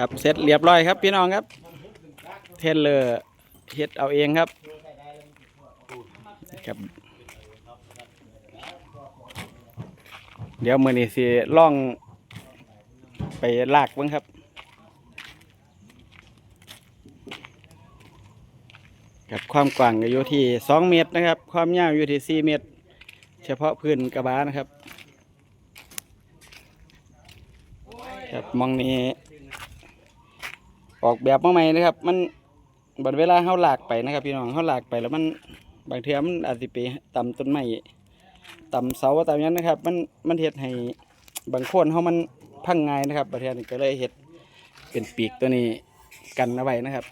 ครับเสร็จเรียบร้อยครับพี่น้องครับ เทนเลอร์เฮ็ดเอาเองครับครับ เดี๋ยวมือนี้สิล่องไปลากบ้างครับกับความกว้างอยู่ที่สองเมตรนะครับ ความยาวอยู่ที่สี่เมตร เฉพาะพื้นกระบะนะครับ ครับมองนี้ ออกแบบมาใหม่นะครับ มันบัดเวลาเขาหลากไปนะครับ พี่น้องเขาหลากไปแล้วมันบางเทีมันอาจจะไปต่ำต้นไม้ต่ำเสาต่ำหยันนะครับ มันมันเฮ็ดให้บางคนเขามันพังง่ายนะครับประเทศนี้ก็เลยเฮ็ดเป็นปีกตัวนี้กันเอาไว้นะครับ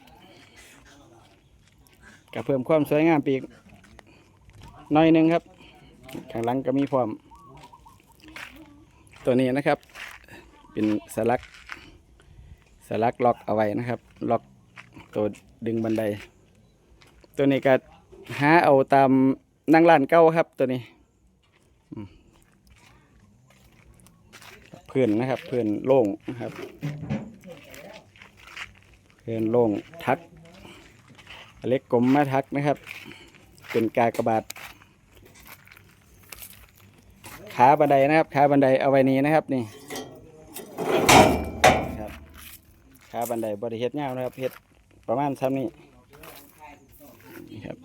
ก็เพิ่มความสวยงามปีกน้อยนึงครับ ข้างหลังก็มีพร้อม ตัวนี้นะครับ เป็นสลัก สลักล็อกเอาไว้นะครับ ล็อกตัวดึงบันได ตัวนี้ก็หาเอาตามนั่งร้านเก้าครับตัวนี้อืมพื้นนะครับ เพื้นโล่งนะครับ เพื้นโล่งทัก เล็กกลมมาทักนะครับ เป็นกากระบาทขาบันไดนะครับขาบันไดเอาไว้นี้นะครับนี่ครับ ขาบันไดบริเฮ็ดยานะครับเฮ็ดประมาณซ้ำนี้นี่ครับ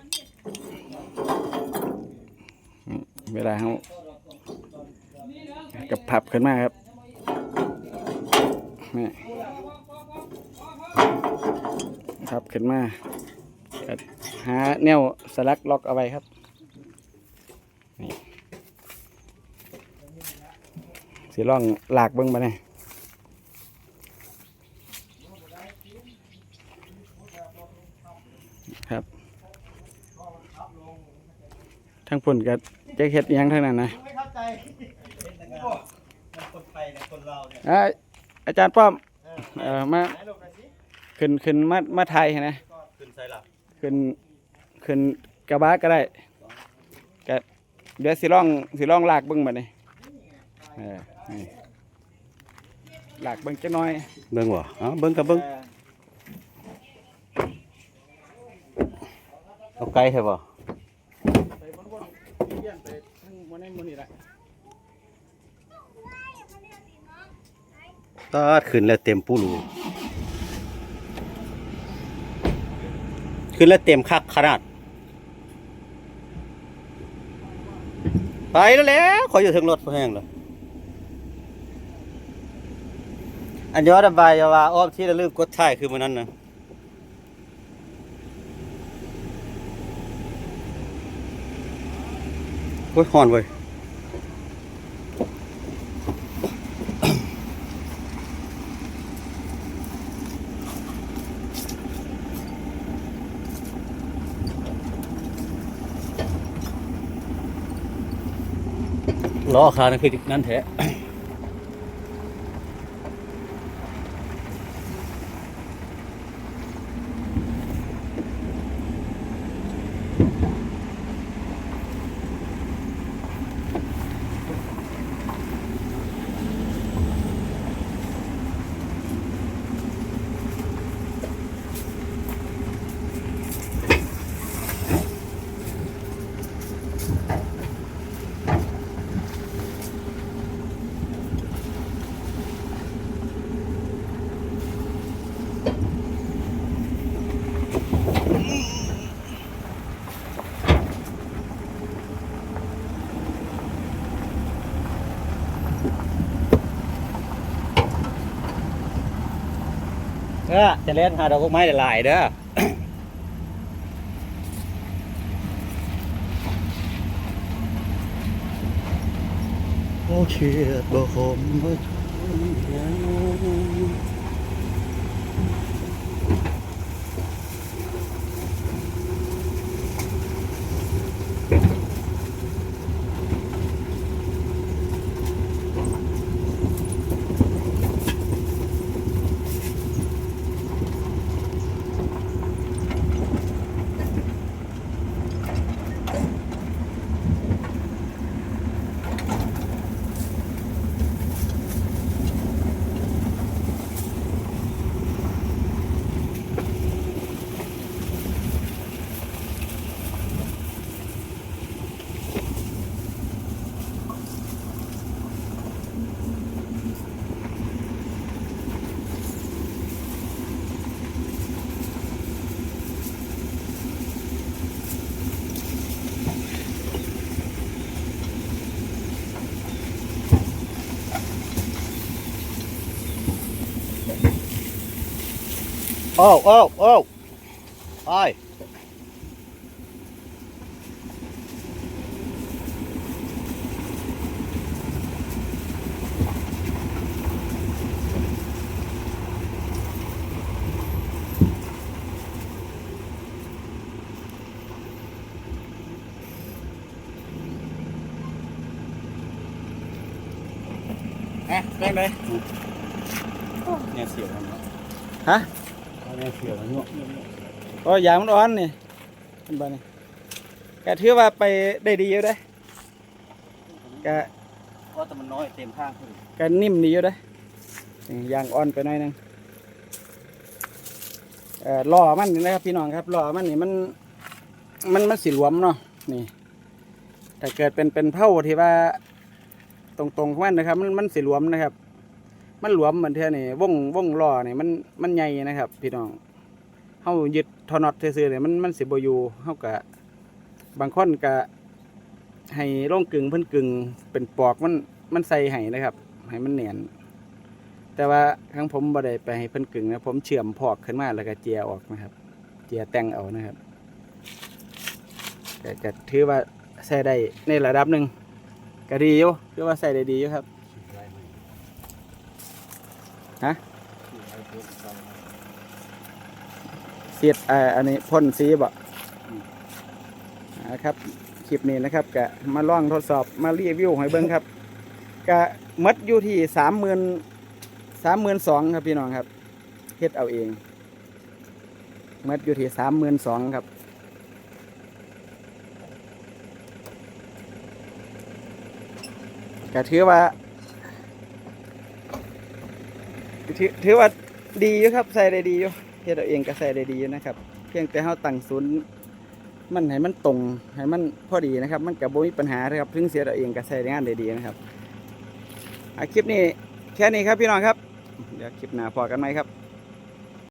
เวลาเขากับพับขึ้นมาครับนี่พับขึ้นมาหาแนวสลักล็อกเอาไว้ครับสิล่องหลากเบิ้งมาเนี่ยครับ ทั้งปุ่นกับแจ็คเฮ็ดอิหยังทั้งนั้นนะไม่เข้าใจมันคนไทยเนี่ยคนเราเนี่ยอ่าอาจารย์ป้อม เออเอ่อมาไหนลงหน่อยสิขึ้นขึ้นมามาไทยนะก็ขึ้นใส่หลับขึ้นขึ้นกระบะก็ได้ก็เดี๋ยวสิล่องสิล่องลากเบิ้งมาเนี่ยเออนี่ลากเบิ้งจักหน่อย เบิ่งบ่เอ้าเบิ่งกับเบิ่งเอาไกลใช่บ่ ไปวนๆเยี่ยนไปทั้งบน ในบนนี่แหละตาดขึ้นแล้วเต็มปูรูขึ้นแล้วเต็มคักขนาด ไปแล้วแหล้วขออยู่ถึงรถพอแห้งเลยอันย้อนระบายยาว่าอ้อมที่ระลืมกดท้ายคือมันนั้นนะ โอ้ยห่อนเว้ยล้อขานั่นคือนั่นแท้ เออจะเล่นหาดอกไม้หลายๆเด้อ โอเคบ่คมบ่ โอ้โอ้โอ้ไปฮะ แป้งเลยเนี่ยเสียวมันเนาะฮะเนี่ยเสียวมันเนาะก็ยางมันอ่อนนี่เป็นบ้านี่ก็ถือว่าไปได้ดีอยู่เด้อก็ก็แต่มันน้อยเต็มข้างขึ้นก็นิ่มดีอยู่เด้อนี่ยางอ่อนไปหน่อยหนึงเอ่อล้อมันนี่นะครับพี่น้องครับล้อมันนี่มันมันมันสีหลวมเนาะนี่ถ้าเกิดเป็นเป็นเผาที่ว่าตรงๆของมันนะครับ มันมันสีหลวมนะครับ มันหลวมเหมือนเท่านี่วงวงล้อนี่มันมันใหญ่นะครับ พี่น้องเฮายึดทอนอตซื่อๆเนี่ยมันมันสิบ่อยู่เฮาก็บางคนก็ให้ลงกึ่งเพิ่นกึ่งเป็นปอกมันมันใส่ให้นะครับให้มันเนียนแต่ว่าครั้งผมบ่ได้ไปให้เพิ่นกึ่งนะผมเชื่อมพอกขึ้นมาแล้วก็เจียออกนะครับ เจียแต่งเอานะครับก็ถือว่าใส่ได้ในระดับหนึ่งก็ดีอยู่คือว่าใส่ได้ดีอยู่ครับ ฮะเสียดอ่าอันนี้พ่นสีบ่นะครับคลิปนี้นะครับก็มาลองทดสอบมารีวิวให้เบิ่งครับก็หมดอยู่ที่สามหมื่นสามหมื่นสองครับพี่น้องครับเฮ็ดเอาเองหมดอยู่ที่สามหมื่นสองครับก็ถือว่า ถือถือว่าดีอยู่ครับใส่ได้ดีอยู่เฮ็ดเอาเองก็ใส่ได้ดีอยู่นะครับ เพียงแต่เฮาตั้งศูนย์มันให้มันตรงให้มันพอดีนะครับ มันก็บ่มีปัญหานะครับถึงเสียเอาเองก็ใส่งานได้ดีนะครับอะคลิปนี้แค่นี้ครับพี่น้องครับ เดี๋ยวคลิปหน้าพอกันไหมครับ